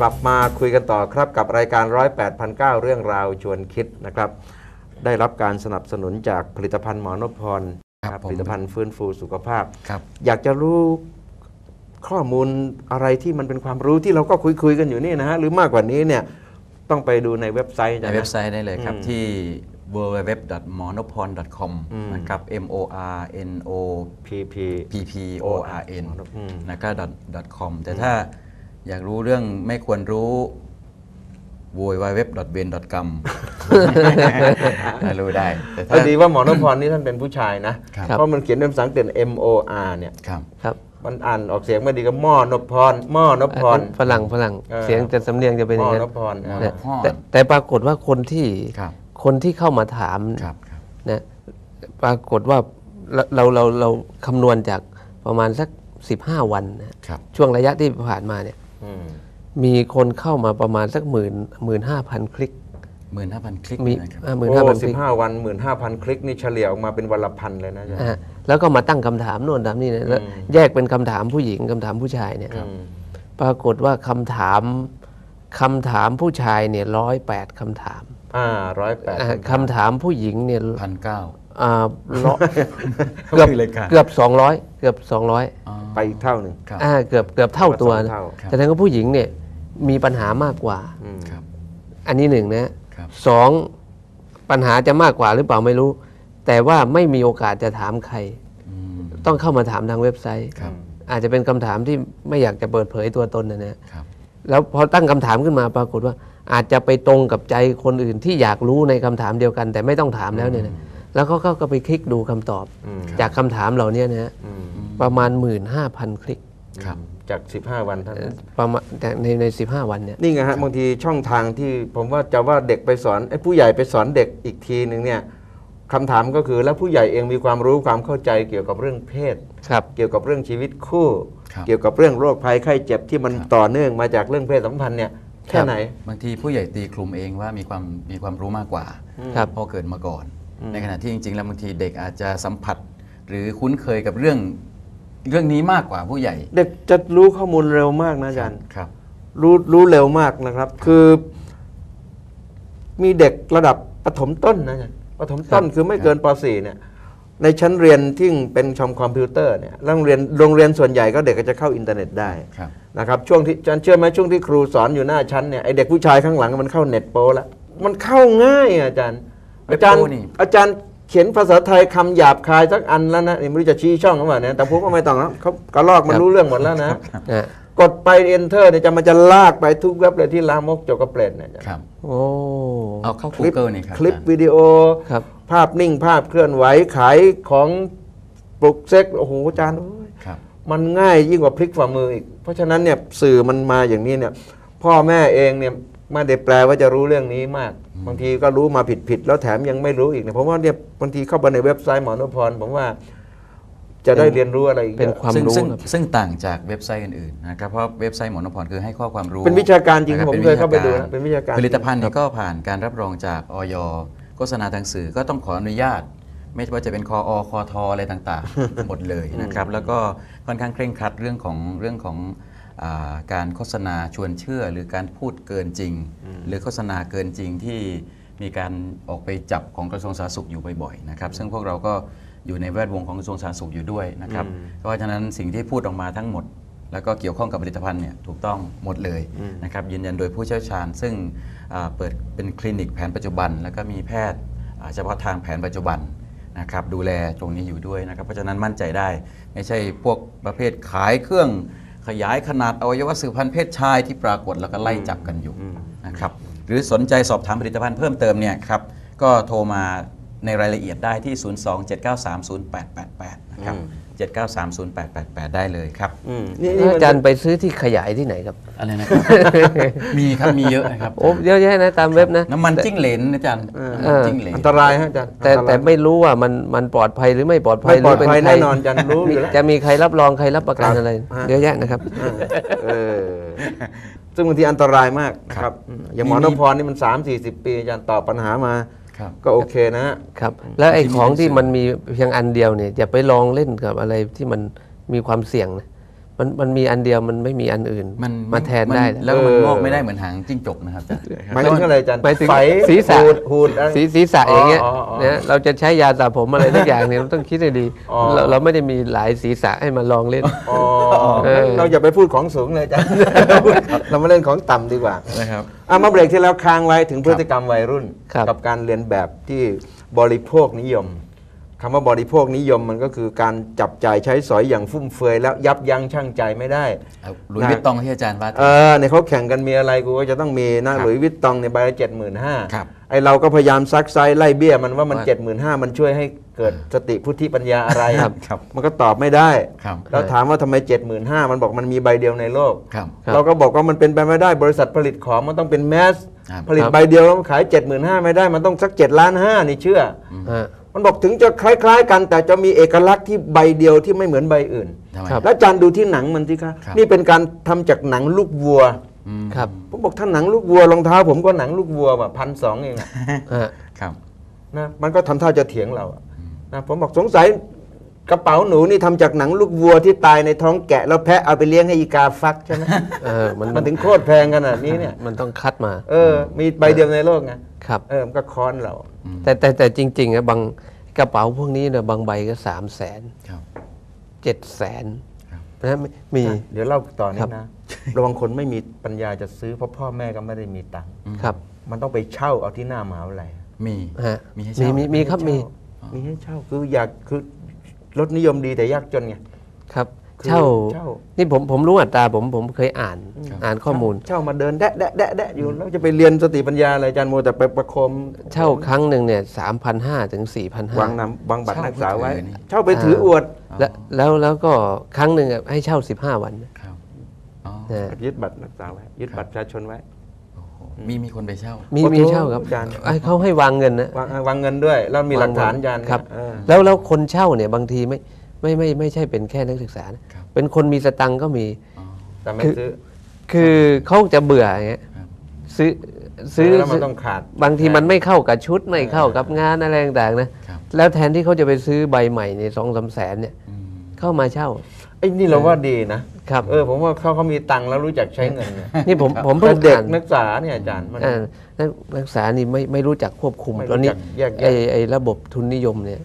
กลับมาคุยกันต่อครับกับรายการร้อยแปดพันเก้าเรื่องราวชวนคิดนะครับ ได้รับการสนับสนุนจากผลิตภัณฑ์หมอนพพรครับผมผลิตภัณฑ์ฟื้นฟูสุขภาพ ครับ อยากจะรู้ข้อมูลอะไรที่มันเป็นความรู้ที่เราก็คุยคุยๆกันอยู่นี่นะฮะหรือมากกว่านี้เนี่ยต้องไปดูในเว็บไซต์ในนะเว็บไซต์ได้เลยครับอืมที่ www.monopon.com อืมนะครับ m o r n o พีพี p p o r n อืมแล้วก็ .com แต่ถ้า อยากรู้เรื่องไม่ควรรู้ www.ben.com รู้ได้แต่พถ้าอดีว่าหมอนพพรนี่ท่านเป็นผู้ชายนะครับเพราะมันเขียนเป็นภาษาอังกฤษ M O R เนี่ยครับครับมันอ่านออกเสียงไม่ดีก็หม้อนพพรหม้อนพพรฝรั่งฝรั่งเออเสียงจะสำเนียงจะเป็นอหม้ย่าองนั้นนพพรหม้อนะพ่อแต่แต่แต่ปรากฏว่าคนที่ครับคนที่เข้ามาถามครับครับนะปรากฏว่าเราเราเราเราคำนวณจากประมาณสัก 15 วันนะครับช่วงระยะที่ผ่านมาเนี่ยอื มมีคนเข้ามาประมาณสักหมื่นหมื่นห้าพันคลิกหมื่นห้าพันคลิกมีนะครับหมื่นโอ้ห้าพันคสิลิบกห้าวันหมื่นห้าพันคลิกนี่เฉลี่ยออกมาเป็นวันละพันเลยนะอาจารย์อ่าแล้วก็มาตั้งคำถามโน่นถามนี่นะแล้วอืมแยกเป็นคำถามผู้หญิงคำถามผู้ชายเนี่ยอืมปรากฏว่าคำถามคำถามผู้ชายเนี่ยร้อยแปดคำถาม อ่าร้อยแปดอ่าคำถามผู้หญิงเนี่ยพันเก้า อ่าร้อยเกือบคือเลยค่ะเกือบสองร้อยเกือบสองร้อยไปอีกเท่าหนึ่ง ครับ อ่าเกือบเกือบเท่าตัวสองนะเท่า ครับแต่ทั้งผู้หญิงเนี่ยมีปัญหามากกว่า อืม ครับ อันนี้หนึ่งนะครับ สองปัญหาจะมากกว่าหรือเปล่าไม่รู้ แต่ว่าไม่มีโอกาสจะถามใคร อืม ต้องเข้ามาถามทางเว็บไซต์ ครับ อาจจะเป็นคำถามที่ไม่อยากจะเปิดเผยตัวตนนะนะ ครับ แล้วพอตั้งคำถามขึ้นมาปรากฏว่า อาจจะไปตรงกับใจคนอื่นที่อยากรู้ในคำถามเดียวกัน แต่ไม่ต้องถามแล้วเนี่ยนะ แล้วเขาก็ก็ไปคลิกดูคำตอบอืมจากคำถามเหล่านี้นะฮะอืมประมาณ 1 5 0 0 0 คลิกครับจากสิบห้าวันเท่านั้นประมาณในใน 15 วันเนี่ยนี่ไงฮะบางทีช่องทางที่ผมว่าจะว่าเด็กไปสอนไอ้ผู้ใหญ่ไปสอนเด็กอีกทีหนึ่งเนี่ยคำถามก็คือแล้วผู้ใหญ่เองมีความรู้ความเข้าใจเกี่ยวกับเรื่องเพศครับเกี่ยวกับเรื่องชีวิตคู่ครับเกี่ยวกับเรื่องโรคภัยไข้เจ็บที่มันครับต่อเนื่องมาจากเรื่องเพศสัมพันธ์เนี่ยแค่ไหน บางทีผู้ใหญ่ตีคลุมเองว่ามีความมีความรู้มากกว่าครับเพราะเกิดมาก่อน ในขณะที่จริงๆแล้วบางทีเด็กอาจจะสัมผัส หรือคุ้นเคยกับเรื่องเรื่องนี้มากกว่าผู้ใหญ่ เด็กจะรู้ข้อมูลเร็วมากนะอาจารย์ครับ รู้รู้เร็วมากนะครับ คือ มีเด็กระดับประถมต้นนะอาจารย์ประถมต้นคือไม่เกินป .4 เนี่ยในชั้นเรียนที่เป็นชมคอมพิวเตอร์เนี่ยโรงเรียนโรงเรียนส่วนใหญ่ก็เด็กก็จะเข้าอินเทอร์เน็ตได้ครับนะครับช่วงที่อาจารย์เชื่อไหมช่วงที่ครูสอนอยู่หน้าชั้นเนี่ยไอเด็กผู้ชายข้างหลังมันเข้าเน็ตโปแล้วมันเข้าง่ายอะอาจารย์เว็ อาบจารย์โป้นี่อาจารย์เขียนภาษาไทยคำหยาบคายสักอันแล้วนะนี่ไม่รู้จะชี้ช่องหรือเปล่าเนี่ยแต่ผมก็ไม่ต้องแล้วเขากระลอกมันครับรู้เรื่องหมดแล้วนะนะกดไป enter เนี่ยจะมันจะลากไปทุกเว็บเลยที่ลามกจกกระเปรตเนี่ยอาจารย์ครับโอ้เอาเข้าคลิป Google นี่ครับคลิปอาจารย์วิดีโอครับภาพนิ่งภาพเคลื่อนไหวขายของปลุกเซ็กโอ้โหอาจารย์โอ้ยครับมันง่ายยิ่งกว่าพลิกฝ่ามืออีก เพราะฉะนั้นเนี่ยสื่อมันมาอย่างนี้เนี่ยพ่อแม่เองเนี่ย ไม่ได้แปลว่าจะรู้เรื่องนี้มาก บางทีก็รู้มาผิดผิดๆแล้วแถมยังไม่รู้อีกเนี่ยผมว่าเนี่ยบางทีเข้าไปในเว็บไซต์หมอนุพรผมว่าจะได้เรียนรู้อะไรอีกเป็นเยอะความซึ่งรู้ซึ่งครับซึ่งต่างจากเว็บไซต์อื่นๆนะครับเพราะเว็บไซต์หมอนพรคือให้ข้อความรู้เป็นวิชาการจริงนะผมป็นเคยเข้าไปดูวิชนะเป็นวิชาการผลิตภัณฑ์นี้ก็ผ่านการรับรองจากออยโฆษณาทางสื่อก็ต้องขออนุญาต ไม่ว่าจะเป็นคออคอทออะไรต่างๆ หมดเลยนะครับ แล้วก็ค่อนข้างเคร่งครัดเรื่องของเรื่องของอา การโฆษณาชวนเชื่อหรือการพูดเกินจริง หรือโฆษณาเกินจริงที่มีการออกไปจับของกระทรวงสาธารณสุขอยู่บ่อยๆนะครับซึ่งพวกเราก็อยู่ในแวดวงของกระทรวงสาธารณสุขอยู่ด้วยนะครับเพราะฉะนั้นสิ่งที่พูดออกมาทั้งหมด แล้วก็เกี่ยวข้องกับผลิตภัณฑ์เนี่ยถูกต้องหมดเลยนะครับยืนยันโดยผู้เชี่ยวชาญ ซึ่งอ่าเปิดเป็นคลินิกแผนปัจจุบัน แล้วก็มีแพทย์อ่าเฉพาะทางแผนปัจจุบันนะครับดูแลตรงนี้อยู่ด้วยนะครับเพราะฉะนั้นมั่นใจได้ ไม่ใช่พวกประเภทขายเครื่อง ขยายขนาดอวัยวะสืบพันธุ์เพศชายที่ปรากฏแล้วก็ไล่จับกันอยู่นะครับหรือสนใจสอบถามผลิตภัณฑ์เพิ่มเติมเนี่ยครับก็โทรมาในรายละเอียดได้ที่ 027930888 นะครับ 7930888 ได้เลยครับอืมนี่นี่แล้วมันอาจารย์ไปซื้อที่ขยายที่ไหนครับ อะไรนะครับ มีครับ มีเยอะนะครับโอ้เยอะแยะนะตามเว็บนะ น้ำมันจิ้งเหลนนะอาจารย์เออน้ำมันจิ้งเหลนอันตรายฮะอาจารย์แต่อันรายแต่ไม่รู้ว่ามันมันปลอดภัยหรือไม่ปลอดภัยไม่ปลอดหรืภัยเป็ใครแน่นอนอาจารย์รู้อยู่แล้ว จะมีใครรับรองใครรับประกันครับอะไร ฮะ เยอะแยะนะครับ เออซึ่งบางทีอันตรายมากนะครับอืมอย่างหมอนพรนี่มัน 3 4 0 ปีอาจารย์ตอบปัญหามา ครับ ก็โอเคนะฮะ ครับ แล้วไอ้ที่มีของที่หนังสือมันมีเพียงอันเดียวเนี่ยอย่าไปลองเล่นกับอะไรที่มันมีความเสี่ยงนะ มันมันมีอันเดียวมันไม่มีอันอื่นมันมาแทนได้มัแล้วก็มันงอกไม่ได้เหมือนหางจิ้งจกนะครับอาจารย์หมายถึงอะไรอาจารย์หมายถึงไฝศีรษะหูดหูดอะไรสีศีรษะอย่างเงี้ยอ๋ออ๋ออ๋อนะเราจะใช้ยาสระผมอะไรทุกอย่างเนี่ยเราต้องคิดให้ดีอ๋อเราเราไม่ได้มีหลายศีรษะให้มาลองเล่นอ๋อเออเราอย่าไปพูดของสูงเลยอาจารย์เรามาเล่นของต่ำดีกว่านะครับอะมาเบรกที่แล้วค้างไว้ถึงพฤติกรรมวัยรุ่นครับกับการเรียนแบบที่บริโภคนิยม คำว่าบริโภคนิยมมันก็คือการจับจ่ายใช้สอยอย่างฟุ่มเฟือยแล้วยับยั้งชั่งใจไม่ได้เอาหลุยส์วิตตองที่อาจารย์ว่าเออในเขาแข่งกันมีอะไรกูก็จะต้องมีนะครับหลุยส์วิตตองในใบละเจ็ดหมื่นห้าครับไอเราก็พยายามซักไซไล่เบี้ยมันว่ามันว่าเจ็ดหมื่นห้ามันช่วยให้เกิดสติพุทธิปัญญาอะไรครับครับมันก็ตอบไม่ได้ครับแล้วถามว่าทำไมเจ็ดหมื่นห้ามันบอกมันมีใบเดียวในโลกครับครับเราก็บอกว่ามันเป็นไปไม่ได้บริษัทผลิตของมันต้องเป็นแมสครับผลิตครับใบเดียวแล้วขายเจ็ดหมื่นห้าไม่ได้มันต้องสักเจ็ดล้านห้านี่เชื่ออฮะ มันบอกถึงจะคล้าย ๆ กัน แต่จะมีเอกลักษณ์ที่ใบเดียวที่ไม่เหมือนใบอื่น ทำไม ครับ แล้วอาจารย์ดูที่หนังมันสิคะครับ นี่เป็นการทำจากหนังลูกวัว อืมครับผมบอกถ้าหนังลูกวัวรองเท้า ผมก็หนังลูกวัวแบบพันสองเองอะฮะครับ นะมันก็ทำท่าจะเถียงเราอะนะผมบอกสงสัย กระเป๋าหนูนี่ทำจากหนังลูกวัวที่ตายในท้องแกะ แล้วแพะเอาไปเลี้ยงให้อีกาฟักใช่ไหมเออมันมันถึงโคตรแพงขนาดนี้เนี่ยมันต้องคัดมา เออ มีใบเดียวในโลกไงครับเออมันก็ค้อนเรา แต่แต่แต่จริงๆอะบางกระเป๋าพวกนี้เนี่ยบางใบก็สามแสนครับเจ็ดแสนครับนะมีเดี๋ยวเล่าต่อคนี้รับนะระวังคนไม่มีปัญญาจะซื้อเพราะพ่อแม่ก็ไม่ได้มีตังค์ครับ มันต้องไปเช่าเอาที่หน้ามหาวิทยาลัยมีฮะมีให้มีเช่ามีมีครับมีมีให้เช่าคืออยากคือ รถนิยมดีแต่ยากจนไง ครับคือเช่าเช่า นี่ผมผมรู้อัตราผมผมเคยอ่านอ่านข้อมูล เช่ามาเดินแดะแดะแดะแดะอยู่แล้วจะไปเรียนสติปัญญาอะไรอาจารย์โมวแต่ไปประโคมเช่าครั้งหนึ่งเนี่ยสามพันห้าถึงสี่พันห้าวางนำวางบัตรนักศึกษาไว้เช่าไปถือนี่เช่าไปถืออวดแล้วแล้วแล้วก็ครั้งหนึ่งอะให้เช่าสิบห้าวันครับอ๋อ นะ ยึดบัตรนักศึกษาไว้ยึดบัตรประชาชนไว้โอ้โห มีมีคนไปเช่า มีโอ้โหมีเช่าครับอาจารย์ให้เขาให้วางเงินนะวางวางเงินด้วย แล้วมีหลักฐานอาจารย์ครับเออแล้วแล้วคนเช่าเนี่ยบางทีไม่ไม่ไม่ไม่ใช่เป็นแค่นักศึกษานะครับเป็นคนมีสตังค์ก็มีอ๋อแต่ไม่คือซื้อคือเขาจะเบื่ออย่างเงี้ยครับซื้อซื้อแล้วมันต้องขาด บางทีมันไม่เข้ากับชุดไม่เข้ากับงานอะไรต่างๆนะครับแล้วแทนที่เขาจะไปซื้อใบใหม่ในสองสามแสนเนี่ยอืมเข้ามาเช่า ไอ้นี่เราว่าดีนะครับ เออผมว่าเขาเขามีตังค์แล้วรู้จักใช้เงินเนี่ยนี่ผมครับผมแต่เพิ่งเด็กอ่านนักศึกษาเนี่ยอาจารย์มัน อ่านักนักศึกษานี่ไม่ไม่รู้จักควบคุมไม่รู้ตอนนี้จักแยกแยะไอ้ไอ้ระบบทุนนิยมเนี่ย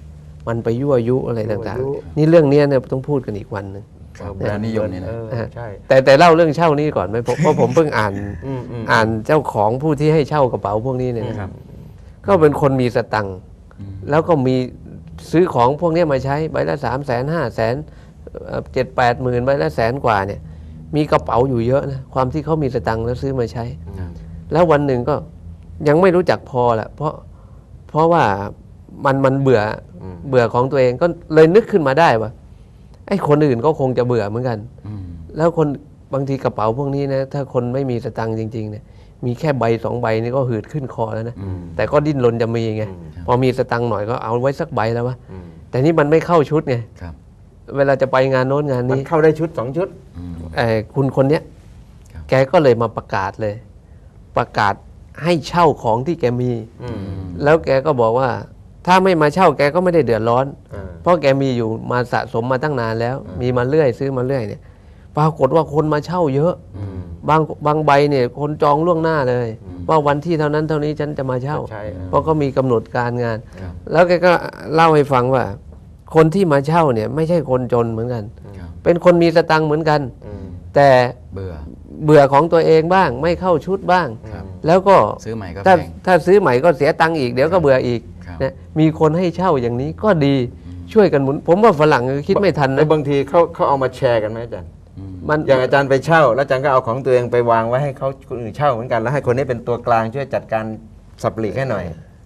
มันไปยั่วยุอะไรยั่วต่างยุ ๆ นี่เรื่องเนี้ยเนี่ยต้องพูดกันอีกวันหนึ่ง ครับแบรนด์นิยมเนี่ยนะ เออนะฮะใช่ แต่แต่เล่าเรื่องเช่านี้ก่อนไหมผมเพราะผมเพิ่งอ่านอืมอืม อ่านเจ้าของผู้ที่ให้เช่ากระเป๋าพวกนี้เนี่ยนะครับ ก็เป็นคนมีสตังค์อืม แล้วก็มีซื้อของพวกเนี้ยมาใช้ใบละสามแสนห้าแสน เจ็ดแปดหมื่นใบละแสนกว่าเนี่ย มีกระเป๋าอยู่เยอะนะความที่เขามีสตังค์แล้วซื้อมาใช้ครับแล้ววันหนึ่งก็ยังไม่รู้จักพอแหละเพราะเพราะว่ามันมันเบื่ออมเบื่อของตัวเองก็เลยนึกขึ้นมาได้ว่าไอ้คนอื่นก็คงจะเบื่อเหมือนกันอืมแล้วคนบางทีกระเป๋าพวกนี้นะถ้าคนไม่มีสตังค์จริง ๆ เนี่ย มีแค่ใบสองใบนี่ก็หืดขึ้นคอแล้วนะอืมแต่ก็ดิ้นรนจะมีไงอืมพอมีสตังค์หน่อยก็เอาไว้สักใบแล้ววะอืมแต่นี่มันไม่เข้าชุดไงครับ เวลาจะไปงานโน้นงานมันนี้เข้าได้ชุดสองชุดอืมเอ่อคุณคนเนี้ยครับ แกก็เลยมาประกาศเลย ประกาศให้เช่าของที่แกมี อืมแล้วแกก็บอกว่า ถ้าไม่มาเช่าแกก็ไม่ได้เดือดร้อนเออเพราะแกมีอยู่มาสะสมมาตั้งนานแล้ว มีมาเรื่อยซื้อมาเรื่อยเนี่ย ปรากฏว่าคนมาเช่าเยอะ อืม บางบางใบเนี่ยคนจองล่วงหน้าเลยว่าวันที่เท่านั้นเท่านี้ฉันจะมาเช่า ใช่เออเพราะก็มีกำหนดการงาน ครับ แล้วแกก็เล่าให้ฟังว่า คนที่มาเช่าเนี่ยไม่ใช่คนจนเหมือนกันครับเป็นคนมีสตังค์เหมือนกันอืมแต่เบื่อเบื่อของตัวเองบ้าง ไม่เข้าชุดบ้างครับแล้วก็ซื้อใหม่ก็ถ้าแพงถ้าซื้อใหม่ก็เสียตังค์อีกเดี๋ยวก็เบื่ออีกครับนะมีคนให้เช่าอย่างนี้ก็ดีช่วยกันหมุน ผมว่าฝรั่งคิดไม่ทันแล้นะวบางทีเขาเขาเอามาแชร์กันไหมอาจารย์อืมมันอย่างอาจารย์ไปเช่า แล้วอาจารย์ก็เอาของตัวเองไปวางไว้ให้เขาคนอื่นเช่าเหมือนกันแล้วให้คนนี้เป็นตัวกลางช่วยจัดการสับปลีกให้หน่อย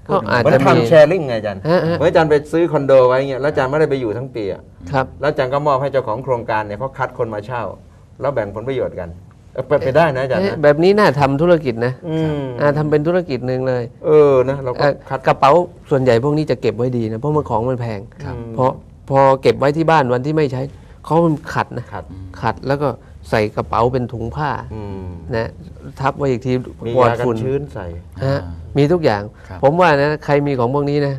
ก็อาจเหมือนจะมี ทำแชร์ลิงไงอาจารย์ฮะฮะ เหมือนอาจารย์ไปซื้อคอนโดไว้เงี้ยแล้วอาจารย์ไม่ได้ไปอยู่ทั้งปีอะครับ แล้วอาจารย์ก็มอบให้เจ้าของโครงการเนี่ยเขาคัดคนมาเช่า แล้วแบ่งผลประโยชน์กันเออไปไปได้นะอาจารย์เอ๊ะนะแบบนี้น่าทำธุรกิจนะอืมอ่าทำเป็นธุรกิจหนึ่งเลยเออนะเราก็เอ่อคัด กระเป๋าส่วนใหญ่พวกนี้จะเก็บไว้ดีนะ เพราะมันของมันแพงครับ เพราะพอเก็บไว้ที่บ้านวันที่ไม่ใช้เขามันขัดนะ คัด ขัดแล้วก็ ใส่กระเป๋าเป็นถุงผ้าอืมนะทับไว้อีกทีมีวอดยากันฝุ่นชื้นใส่ ฮะมีทุกอย่าง ครับ ผมว่านะใครมีของพวกนี้นะ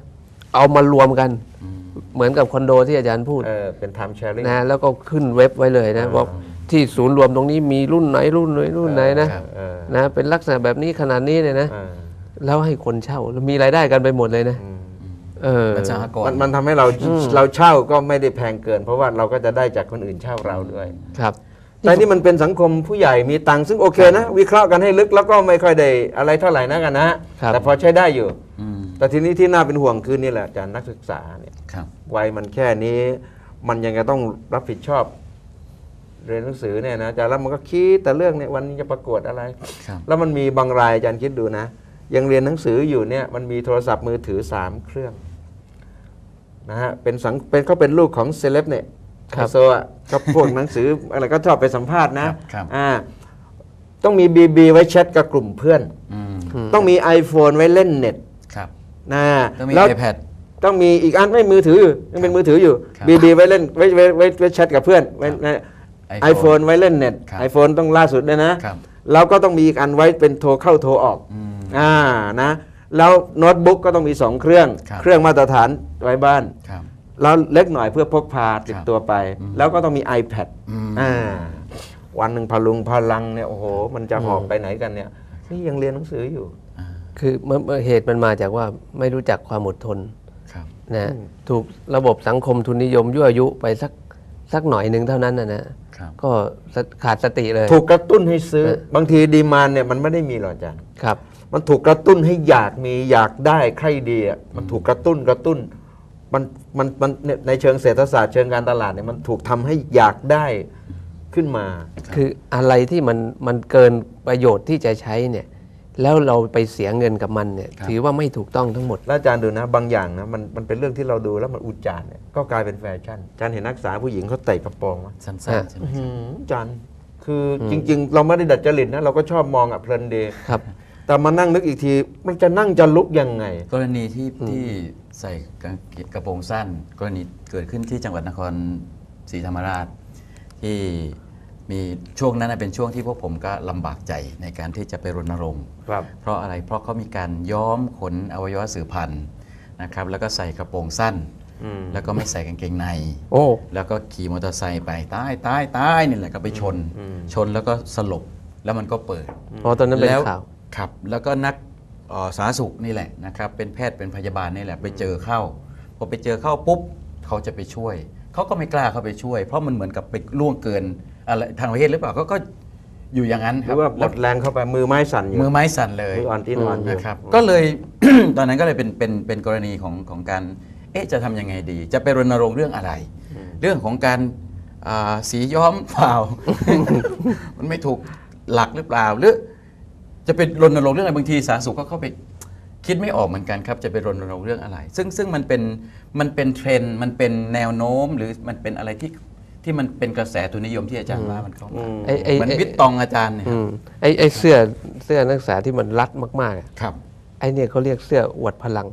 เอามารวมกันอืม เหมือนกับคอนโดที่อาจารย์พูด เออเป็น time sharing นะแล้วก็ขึ้นเว็บไว้เลยนะอ่าบอกที่ศูนย์รวมตรงนี้มีรุ่นไหนรุ่นไหนรุ่นไหนนะครับ เออนะเป็นลักษณะแบบนี้ขนาดนี้เนี่ยนะเออแล้วให้คนเช่าแล้วมีรายได้กันไปหมดเลยนะอืมเออประชากรมันมันทำให้เราเราเช่าก็ไม่ได้แพงเกิน เพราะว่าเราก็จะได้จากคนอื่นเช่าเราด้วย ครับ แต่นี่มันเป็นสังคมผู้ใหญ่มีตังค์ซึ่งโอเคนะ วิเคราะห์กันให้ลึกแล้วก็ไม่ค่อยได้อะไรเท่าไหร่นะกันนะครับ แต่พอใช้ได้อยู่ อืมแต่ทีนี้ที่น่าเป็นห่วงคือนี่แหละอาจารย์นักศึกษาเนี่ยครับ วัยมันแค่นี้ มันยังจะต้องรับผิดชอบ เรียนหนังสือเนี่ยนะอาจารย์แล้วมันก็คิดแต่เรื่องเนี่ยวันนี้จะประกวดอะไร ครับ แล้วมันมีบางรายอาจารย์คิดดูนะ ยังเรียนหนังสืออยู่เนี่ยมันมีโทรศัพท์มือถือสามเครื่องนะฮะเป็นสังเป็นเขาเป็นลูกของเซเลบเนี่ยครับ ไฮโซอะก็พวกหนังสืออะไรก็ชอบไปสัมภาษณ์นะครับครับ อ่าต้องมีบีบีไว้แชทกับกลุ่มเพื่อน อืมต้องมี iPhone ไว้เล่นเน็ตครับนะต้องมี แล้ว iPad ต้องมีอีกอันไม่มือถืออยู่ยังเป็นมือถืออยู่ครับบีบีไว้เล่นไว้ไว้ไว้ไว้แชทกับเพื่อนไว้ไอโฟน iPhone ไว้เล่นเน็ต ครับไอโฟนต้องล่าสุดด้วยนะ ครับ แล้วก็ต้องมีอีกอันไว้เป็นโทรเข้าโทรออก อืม อ่านะ แล้วโน้ตบุ๊กก็ต้องมี 2 เครื่อง ครับ เครื่องมาตรฐานไว้บ้าน ครับ แล้วเล็กหน่อยเพื่อพกพาติดครับตัวไป แล้วก็ต้องมี iPad อืมอ่าวันหนึ่งพลุงพลังเนี่ยโอ้โห มันจะหอบไปไหนกันเนี่ยนี่ยังเรียนหนังสืออยู่คือเมื่อเมื่อเหตุมันมาจากว่าไม่รู้จักความอดทนครับนะถูกระบบสังคมทุนนิยมยั่วยุไปสักสักหน่อยหนึ่งเท่านั้นนะนะครับก็สขาดสติเลย ถูกกระตุ้นให้ซื้อเออบางทีดีมานเนี่ยมันไม่ได้มีหรอกอาจารย์ครับ มันถูกกระตุ้นให้อยากมีอยากได้ใครดีอะมันถูกกระตุ้นกระตุ้น มันมันมันเนี่ยในเชิงเศรษฐศาสตร์เชิงการตลาดเนี่ยมันถูกทำให้อยากได้ขึ้นมา คืออะไรที่มันมันเกินประโยชน์ที่จะใช้เนี่ยแล้วเราไปเสียเงินกับมันเนี่ยครับถือว่าไม่ถูกต้องทั้งหมดแล้วอาจารย์ดูนะบางอย่างนะมันมันเป็นเรื่องที่เราดูแล้วมันอุจจารเนี่ยก็กลายเป็นแฟชั่นอาจารย์เห็นนักศึกษาผู้หญิงเขาเตะกระโปรงไหมสั้นๆใช่ไหมอื้อหืออาจารย์คืออจริง ๆ เราไม่ได้ดัดจริตนะเราก็ชอบมองอะเพลินดีครับ แต่มานั่งนึกอีกที มันจะนั่งจะลุกยังไง กรณีที่ที่ใส่กางเกงกระโปรงสั้น กรณีเกิดขึ้นที่จังหวัดนครศรีธรรมราช ที่มีช่วงนั้นนะเป็นช่วงที่พวกผมก็ลำบากใจในการที่จะไปรณรงค์ ครับ เพราะอะไรเพราะเขามีการย้อมขนอวัยวะสืบพันธุ์นะครับ แล้วก็ใส่กระโปรงสั้น อืม แล้วก็ไม่ใส่กางเกงใน โอ้ แล้วก็ขี่มอเตอร์ไซค์ไปใต้ใต้ใต้นี่แหละก็ไปชน ชนแล้วก็สลบแล้วมันก็เปิดพอตอนนั้นเป็นแล้วข่าว ครับแล้วก็นักเอ่อสาธารณสุขนี่แหละนะครับเป็นแพทย์เป็นพยาบาลนี่แหละไปเจอเข้าพอไปเจอเข้าปุ๊บเขาจะไปช่วยเขาก็ไม่กล้าเข้าไปช่วย เพราะมันเหมือนกับไปล่วงเกินอะไรทางประเทศหรือเปล่าเขาก็อยู่อย่างนั้นหครืรับอว่าหมดแรงเข้าไปมือไม้สั่นอยู่มือไม้สั่นเลยมืออ่อนตีนอ่อนอยู่นะครับก็เลยตอนนั้นก็เลยเป็นเป็นเป็นกรณีของของการเอ๊ะจะทำยังไงดี จะไปรณรงค์เรื่องอะไร เรื่องของการอ่าสีย้อมเปล่ามันไม่ถูกหลักหรือเปล่าหรือ จะเป็นรณรงค์เรื่องอะไรบางทีสาธารณสุขก็เข้าไปคิดไม่ออกเหมือนกันครับจะไปรณรงค์เรื่องอะไร ซึ่งซึ่งมันเป็นมันเป็นเทรนด์มันเป็นแนวโน้มหรือมันเป็นอะไรที่ที่มันเป็นกระแสทุนนิยมที่อาจารย์ว่ามันเข้ามาไอ้ไอ้เหมันไอ้ วิตตองอาจารย์เนี่ยอืมไอ้ไอ้เสื้อเสื้อนักศึกษาที่มันรัดมากๆอะครับไอ้เนี่ยเขาเรียกเสื้ออวดพลัง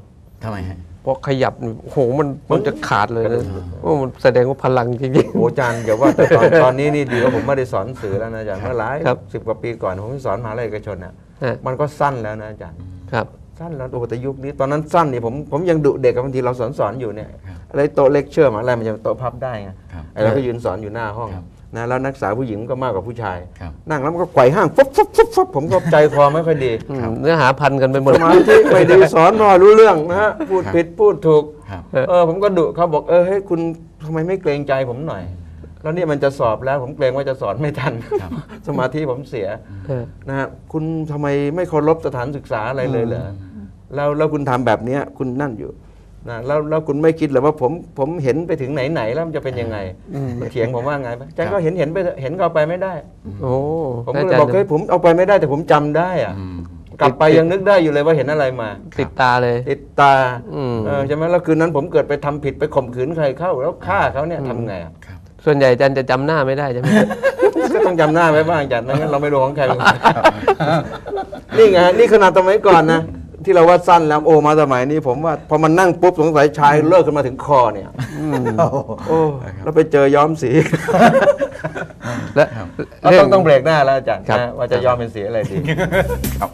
ทำไมฮะพอขยับนี่โอ้โหมันมันจะขาดเลยนะโอ้มันแสดงว่าพลังจริง โอ้อาจารย์อย่าว่าแต่ตอน ตอนนี้นี่ดีว่าผมไม่ได้สอนหนังสือแล้วนะอาจารย์เมื่อหลายครับ สิบกว่าปีก่อนผมสอนมหาลัยเอกชนน่ะๆ ฮะมันก็สั้นแล้วนะอาจารย์ ครับ สั้นแล้วโอ้แต่ยุคนี้ตอนนั้นสั้นนี่ผมผมยังดุเด็กกับบางทีเราสอนสอนอยู่เนี่ยครับอะไรโต๊ะเลคเชอร์มหาอะไรมันจะโต๊ะพับได้ไงครับไอ้เราก็ยืนสอนอยู่หน้าห้องครับนะแล้วนักศึกษาผู้หญิงก็มากกว่าผู้ชาย ครับ นั่งแล้วมันก็ไขว่ห้างฟุบฟุบฟุบฟุบผมก็ใจคอไม่ค่อยดีอืมเนื้อหาพันกันไปหมด สมาธิไม่ดีสอนพอรู้เรื่องนะฮะพูดครับผิดพูดถูก ครับ เออผมก็ดุเขาบอกเออเฮ้ยคุณทำไมไม่เกรงใจผมหน่อย แล้วเนี่ยมันจะสอบแล้วผมเกรงว่าจะสอนไม่ทันครับสมาธิผมเสียเออนะฮะคุณทำไมไม่เคารพสถานศึกษาอะไรเลยเหรอแล้วแล้วคุณทำแบบเนี้ยคุณนั่นอยู่นะแล้วแล้วคุณไม่คิดเหรอว่าผมผมเห็นไปถึงไหนไหนแล้วมันจะเป็นยังไงมันเถียงผมว่าไงปะอาจารย์ก็เห็นเห็นไปเถอะเห็นก็เอาไปไม่ได้ โอ้ผมก็อาเลยจารบอกย์เฮ้ยผมเอาไปไม่ได้แต่ผมจำได้อะอืมกลับไปยังนึกได้อยู่เลยว่าเห็นอะไรมา ติดตาเลย ติดตาอืมเออใช่ไหมแล้วคืนนั้นผมเกิดไปทำผิดไปข่มขืนใครเข้า แล้วฆ่าเขาเนี่ยทำไงอะครับ ส่วนใหญ่อาจารย์จะจำหน้าไม่ได้ใช่ไหม ก็ต้องจำหน้าไว้บ้างอาจารย์ไม่งั้นเราไม่รู้ของใครเป็นใครนี่ไงนี่ขนาดสมัยก่อนนะ ที่เราว่าสั้นแล้วโอมาสมัยนี้ผมว่าพอมันนั่งปุ๊บสงสัยชายเลิกขึ้นมาถึงคอเนี่ยโอ้แล้วไปเจอย้อมสี และก็เรื่ ต้องต้องเบรกหน้าแล้วอาจารย์ครับ นะว่าจะย้อมเป็นสีอะไรดี ครับ